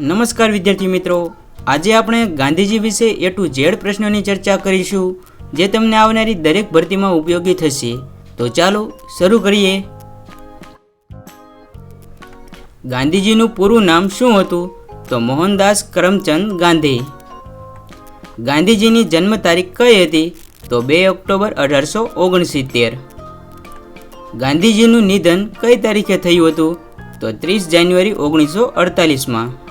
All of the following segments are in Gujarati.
નમસ્કાર વિદ્યાર્થી મિત્રો. આજે આપણે ગાંધીજી વિશે એ ટુ ઝેડ પ્રશ્નોની ચર્ચા કરીશું, જે તમને આવનારી દરેક ભરતીમાં ઉપયોગી થશે. તો ચાલો શરૂ કરીએ. ગાંધીજીનું પૂરું નામ શું હતું? તો મોહનદાસ કરમચંદ ગાંધી. ગાંધીજીની જન્મ તારીખ કઈ હતી? તો બે ઓક્ટોબર અઢારસો ઓગણસિત્તેર. ગાંધીજીનું નિધન કઈ તારીખે થયું હતું? તો ત્રીસ જાન્યુઆરી ઓગણીસો અડતાલીસમાં.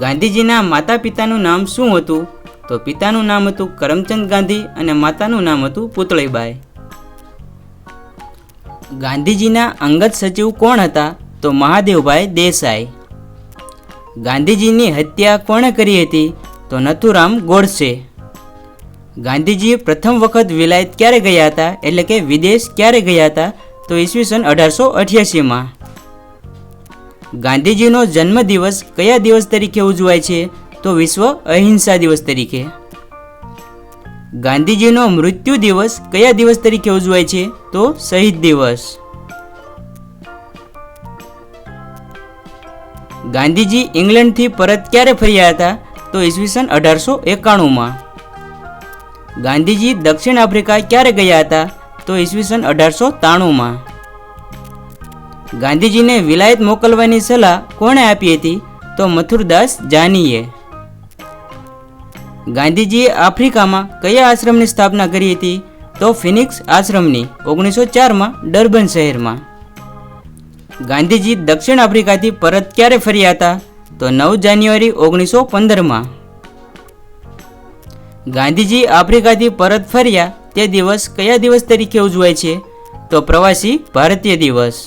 ગાંધીજીના માતા પિતાનું નામ શું હતું? તો પિતાનું નામ હતું કરમચંદ ગાંધી અને માતાનું નામ હતું પુતળીબાઈ. ગાંધીજીના અંગત સચિવ કોણ હતા? તો મહાદેવભાઈ દેસાઈ. ગાંધીજીની હત્યા કોણે કરી હતી? તો નથુરામ ગોડસે. ગાંધીજી પ્રથમ વખત વિલાયત ક્યારે ગયા હતા? એટલે કે વિદેશ ક્યારે ગયા હતા? તો ઈસવીસન અઢારસો અઠ્યાસીમાં. ગાંધીજીનો જન્મદિવસ કયા દિવસ તરીકે ઉજવાય છે? તો વિશ્વ અહિંસા દિવસ તરીકે. ગાંધીજીનો મૃત્યુ દિવસ કયા દિવસ તરીકે ઉજવાય છે? તો શહીદ દિવસ. ગાંધીજી ઇંગ્લેન્ડથી પરત ક્યારે ફર્યા હતા? તો ઈસવીસન અઢારસો એકાણુંમાં. ગાંધીજી દક્ષિણ આફ્રિકા ક્યારે ગયા હતા? તો ઈસવીસન અઢારસો ત્રાણુંમાં ગાંધીજીને વિલાયત મોકલવાની સલાહ કોણે આપી હતી તો મથુરદાસ જાનીએ. ગાંધીજીએ આફ્રિકામાં કયા આશ્રમની સ્થાપના કરી હતી તો ફિનિક્સ આશ્રમની ઓગણીસો ચારમાં ડર્બન શહેરમાં. ગાંધીજી દક્ષિણ આફ્રિકાથી પરત ક્યારે ફર્યા હતા તો નવ જાન્યુઆરી ઓગણીસો પંદરમાં ગાંધીજી આફ્રિકાથી પરત ફર્યા તે દિવસ કયા દિવસ તરીકે ઉજવાય છે તો પ્રવાસી ભારતીય દિવસ.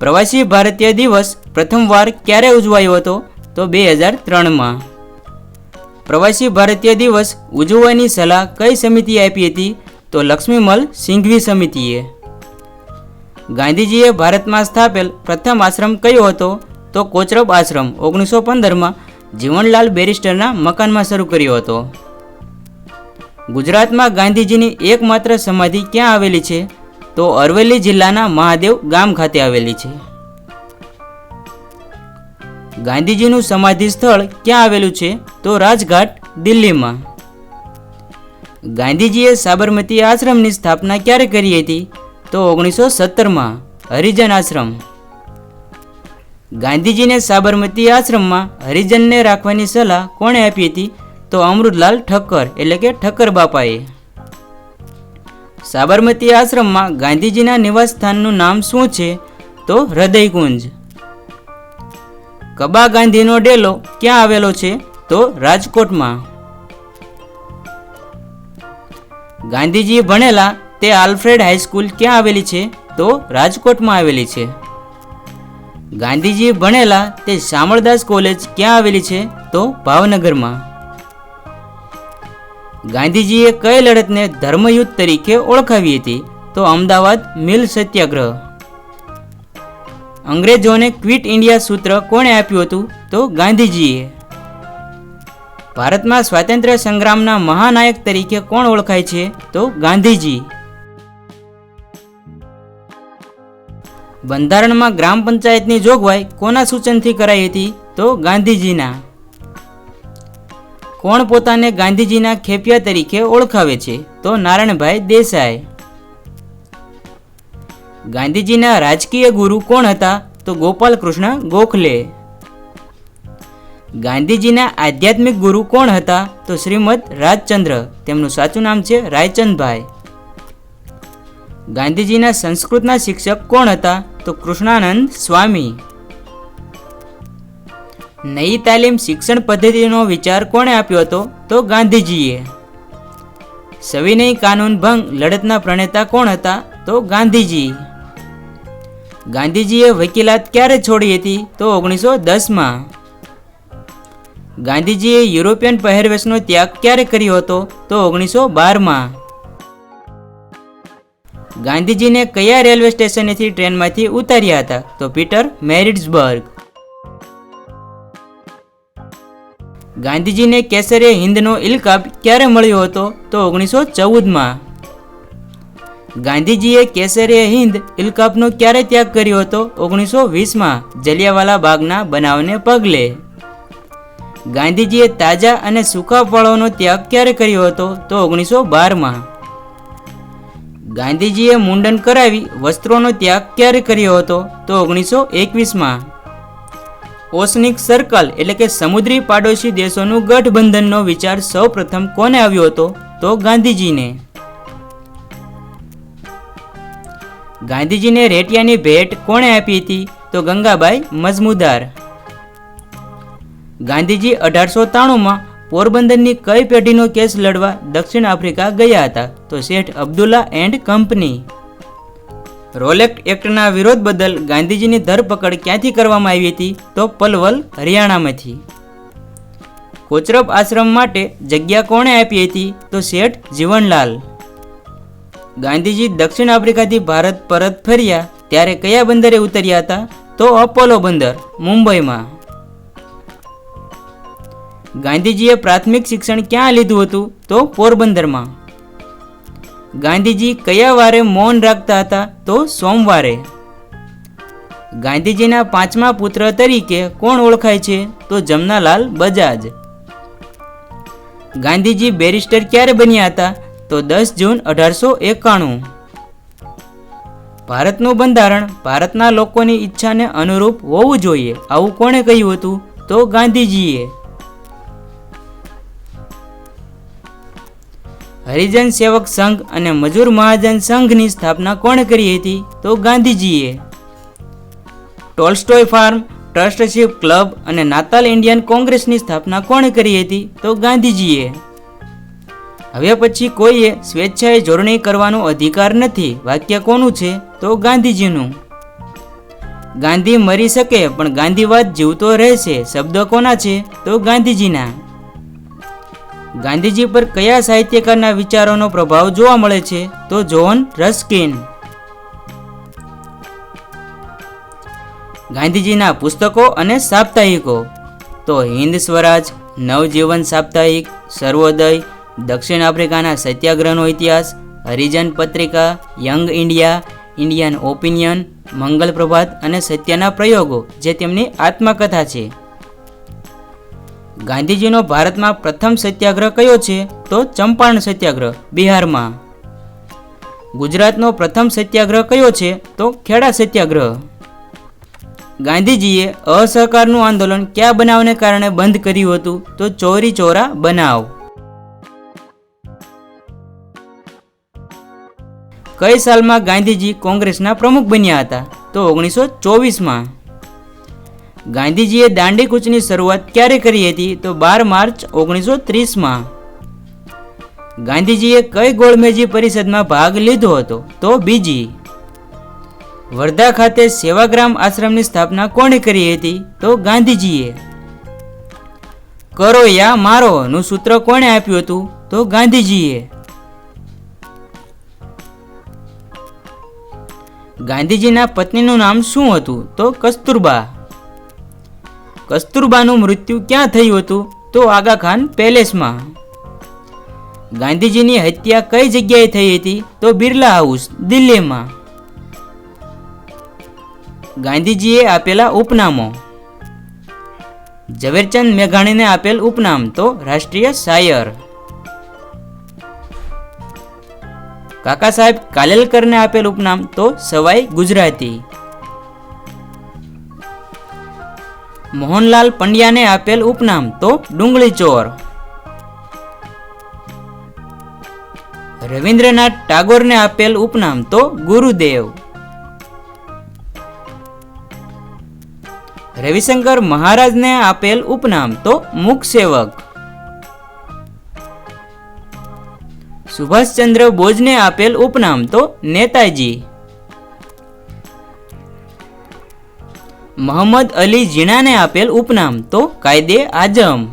પ્રવાસી ભારતીય દિવસ પ્રથમવાર ક્યારે ઉજવાયો હતો? તો બે હજાર ત્રણમાં. પ્રવાસી ભારતીય દિવસ ઉજવવાની સલાહ કઈ સમિતિએ આપી હતી? તો લક્ષ્મીમલ સિંઘવી સમિતિએ. ગાંધીજીએ ભારતમાં સ્થાપેલ પ્રથમ આશ્રમ કયો હતો? તો કોચરબ આશ્રમ ઓગણીસો પંદરમાં જીવનલાલ બેરિસ્ટરના મકાનમાં શરૂ કર્યો હતો. ગુજરાતમાં ગાંધીજીની એકમાત્ર સમાધિ ક્યાં આવેલી છે? તો અરવલ્લી જિલ્લાના મહાદેવ ગામ ખાતે આવેલી છે. ગાંધીજીનું સમાધિ સ્થળ ક્યાં આવેલું છે? તો રાજઘાટ, દિલ્હીમાં. ગાંધીજીએ સાબરમતી આશ્રમની સ્થાપના ક્યારે કરી હતી? તો ઓગણીસો સત્તરમાં, હરિજન આશ્રમ. ગાંધીજીને સાબરમતી આશ્રમમાં હરિજનને રાખવાની સલાહ કોણે આપી હતી? તો અમૃતલાલ ઠક્કર, એટલે કે ઠક્કર બાપાએ. સાબરમતી આશ્રમમાં ગાંધીજીના નિવાસસ્થાનનું નામ શું છે? તો હૃદયકુંજ. કબા ગાંધીનો ડેલો ક્યાં આવેલો છે? તો રાજકોટમાં. ગાંધીજી ભણેલા તે આલ્ફ્રેડ હાઈસ્કૂલ ક્યાં આવેલી છે? તો રાજકોટમાં આવેલી છે. ગાંધીજી ભણેલા તે શામળદાસ કોલેજ ક્યાં આવેલી છે? તો ભાવનગરમાં. ગાંધીજીએ કઈ લડતને ધર્મયુદ્ધ તરીકે ઓળખાવી હતી? તો અમદાવાદ મિલ સત્યાગ્રહ. અંગ્રેજોને ક્વિટ ઇન્ડિયા સૂત્ર કોણે આપ્યું હતું? તો ગાંધીજીએ. ભારતમાં સ્વાતંત્ર્ય સંગ્રામના મહાનાયક તરીકે કોણ ઓળખાય છે? તો ગાંધીજી. બંધારણમાં ગ્રામ પંચાયતની જોગવાઈ કોના સૂચનથી કરાઈ હતી? તો ગાંધીજીના. કોણ પોતાને ગાંધીજીના ખેપિયા તરીકે ઓળખાવે છે? તો નારાયણભાઈ દેસાઈ. ગાંધીજીના રાજકીય ગુરુ કોણ હતા? તો ગોપાલ કૃષ્ણ ગોખલે. ગાંધીજીના આધ્યાત્મિક ગુરુ કોણ હતા? તો શ્રીમદ રાજચંદ્ર. તેમનું સાચું નામ છે રાયચંદભાઈ. ગાંધીજીના સંસ્કૃતના શિક્ષક કોણ હતા? તો કૃષ્ણાનંદ સ્વામી. નઈ તાલીમ શિક્ષણ પદ્ધતિનો વિચાર કોણે આપ્યો હતો? તો ગાંધીજીએ. સવિનય કાનૂન ભંગ લડતના પ્રણેતા કોણ હતા? તો ગાંધીજી. ગાંધીજીએ વકીલાત ક્યારે છોડી હતી? તો ઓગણીસો દસમાં. ગાંધીજીએ યુરોપિયન પહેરવેશનો ત્યાગ ક્યારે કર્યો હતો? તો ઓગણીસો બારમાં. ગાંધીજીને કયા રેલવે સ્ટેશનેથી ટ્રેનમાંથી ઉતાર્યા હતા? તો પીટર મેરિટ્સબર્ગ ગાંધીજીને કેસરે હિંદનો ઇલકાબ ક્યારે મળ્યો હતો તો ઓગણીસો ચૌદમાં ગાંધીજીએ કેસરે હિંદ ઇલકાપનો ક્યારે ત્યાગ કર્યો હતો ઓગણીસો વીસમાં જલિયાવાલા બાગના બનાવને પગલે. ગાંધીજીએ તાજા અને સૂકા ફળોનો ત્યાગ ક્યારે કર્યો હતો તો ઓગણીસો બારમાં ગાંધીજીએ મુંડન કરાવી વસ્ત્રોનો ત્યાગ ક્યારે કર્યો હતો તો ઓગણીસો એકવીસમાં ઓસનિક સર્કલ એટલે કે સમુદ્રી પાડોશી દેશોનું ગઠબંધનનો વિચાર સૌ પ્રથમ કોને આવ્યો હતો? તો ગાંધીજીને. ગાંધીજીને રેટિયાની ભેટ કોણે આપી હતી? તો ગંગાબાઈ મજમુદાર. ગાંધીજી અઢારસો ત્રાણુંમાં પોરબંદરની કઈ પેઢીનો કેસ લડવા દક્ષિણ આફ્રિકા ગયા હતા? તો Seth Abdulla and company. Rowlatt એક્ટના વિરોધ બદલ ગાંધીજીની ધરપકડ ક્યાંથી કરવામાં આવી હતી તો પલવલ, હરિયાણામાંથી. કોચરબ આશ્રમ માટે જગ્યા કોણે આપી હતી તો શેઠ જીવનલાલ. ગાંધીજી દક્ષિણ આફ્રિકાથી ભારત પરત ફર્યા ત્યારે કયા બંદરે ઉતર્યા હતા તો અપોલો બંદર, મુંબઈમાં. ગાંધીજીએ પ્રાથમિક શિક્ષણ ક્યાં લીધું હતું તો પોરબંદરમાં. ગાંધીજી કયા વારે મૌન રાખતા હતા? તો સોમવારે. ગાંધીજીના પાંચમા પુત્ર તરીકે કોણ ઓળખાય છે? તો જમનાલાલ બજાજ. ગાંધીજી બેરિસ્ટર ક્યારે બન્યા હતા? તો દસ જૂન અઢારસો એકાણું. ભારતનું બંધારણ ભારતના લોકોની ઈચ્છાને અનુરૂપ હોવું જોઈએ. આવું કોણે કહ્યું હતું? તો ગાંધીજીએ. હરિજન સેવક સંઘ અને મજૂર મહાજન સંઘની સ્થાપના કોણે કરી હતી? તો ગાંધીજીએ. ટોલ્સ્ટોય ફાર્મ, ટ્રસ્ટશીપ ક્લબ અને નાતાલ ઇન્ડિયન કોંગ્રેસની સ્થાપના કોણે કરી હતી? તો ગાંધીજીએ. હવે પછી કોઈએ સ્વેચ્છાએ જોડણી કરવાનો અધિકાર નથી. વાક્ય કોનું છે? તો ગાંધીજીનું. ગાંધી મરી શકે, પણ ગાંધીવાદ જીવતો રહેશે. શબ્દ કોના છે? તો ગાંધીજીના. ગાંધીજી પર કયા સાહિત્યકારના વિચારોનો પ્રભાવ જોવા મળે છે? તો જોન રસ્કિન. ગાંધીજીના પુસ્તકો અને સાપ્તાહિકો. તો હિન્દ સ્વરાજ, નવજીવન સાપ્તાહિક, સર્વોદય, દક્ષિણ આફ્રિકાના સત્યાગ્રહનો ઇતિહાસ, હરિજન પત્રિકા, Young India, Indian Opinion, Mangal Prabhat અને સત્યના પ્રયોગો, જે તેમની આત્મકથા છે. ગાંધીજીનો ભારતમાં પ્રથમ સત્યાગ્રહ કયો છે? તો ચંપારણ સત્યાગ્રહ, બિહારમાં. ગુજરાતનો પ્રથમ સત્યાગ્રહ કયો છે? તો ખેડા સત્યાગ્રહ. ગાંધીજીએ અસહકારનું આંદોલન કયા બનાવને કારણે બંધ કર્યું હતું? તો ચોરી ચોરા બનાવ. કઈ સાલમાં ગાંધીજી કોંગ્રેસના પ્રમુખ બન્યા હતા? તો ઓગણીસો ચોવીસમાં. ગાંધીજીએ દાંડી કૂચની શરૂઆત ક્યારે કરી હતી તો બાર માર્ચ ઓગણીસો ત્રીસમાં. ગાંધીજીએ કઈ ગોળમેજી પરિષદમાં ભાગ લીધો હતો તો બીજી. વર્ધા ખાતે સેવાગ્રામ આશ્રમની સ્થાપના કોણે કરી હતી તો ગાંધીજીએ. કરો યા મારો નું સૂત્ર કોણે આપ્યું હતું તો ગાંધીજીએ. ગાંધીજીના પત્નીનું નામ શું હતું તો કસ્તુરબા. કસ્તુરબાનું મૃત્યુ ક્યાં થયું હતું? તો આગા ખાન પેલેસમાં. ગાંધીજીની હત્યા કઈ જગ્યાએ થઈ હતી? તો બિરલા હાઉસ, દિલ્હીમાં. ગાંધીજીએ આપેલા ઉપનામો. ઝવેરચંદ મેઘાણીને આપેલ ઉપનામ, તો રાષ્ટ્રીય શાયર. કાકા સાહેબ કાલેલકરને આપેલ ઉપનામ, તો સવાઈ ગુજરાતી. મોહનલાલ પંડ્યાને આપેલ ઉપનામ તો ડુંગળી ચોર. રવિન્દ્રનાથ ટાગોરને આપેલ ઉપનામ તો ગુરુદેવ. રવિશંકર મહારાજને આપેલ ઉપનામ તો મુખ સેવક સુભાષચંદ્ર બોઝને આપેલ ઉપનામ તો નેતાજી. મોહમ્મદ અલી જીણાને આપેલ ઉપનામ, તો કાયદે આઝમ.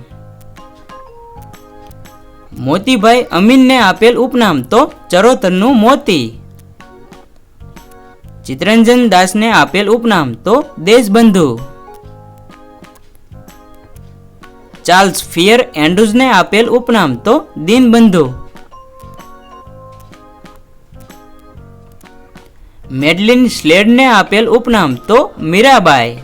મોતીભાઈ અમીનને આપેલ ઉપનામ, તો ચરોતરનું મોતી. ચિત્તરંજન દાસને આપેલ ઉપનામ, તો દેશબંધુ. ચાર્લ્સ ફિયર એન્ડ્રુઝને આપેલ ઉપનામ, તો દીનબંધુ. મેડલિન સ્લેડને આપેલ ઉપનામ તો મીરાબાઈ.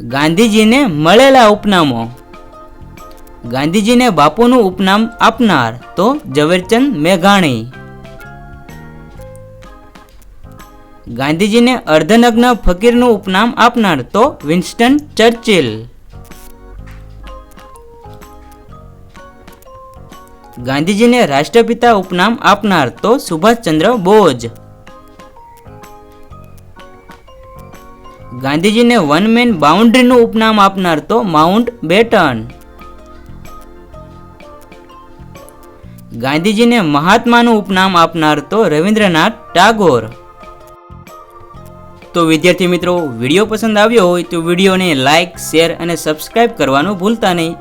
ગાંધીજીને મળેલા ઉપનામો. ગાંધીજીને બાપુનું ઉપનામ આપનાર તો ઝવેરચંદ મેઘાણી. ગાંધીજીને અર્ધનગ્ન ફકીરનું ઉપનામ આપનાર તો વિન્સ્ટન ચર્ચિલ. ગાંધીજીને રાષ્ટ્રપિતા ઉપનામ આપનાર તો સુભાષચંદ્ર બોઝ. ગાંધીજીને વન મેન બાઉન્ડ્રીનું ઉપનામ આપનાર તો માઉન્ટ બેટન. ગાંધીજીને મહાત્માનું ઉપનામ આપનાર તો રવિન્દ્રનાથ ટાગોર. તો વિદ્યાર્થી મિત્રો, વીડિયો પસંદ આવ્યો હોય તો વિડીયોને લાઇક શેર અને સબસ્ક્રાઇબ કરવાનું ભૂલતા નહીં.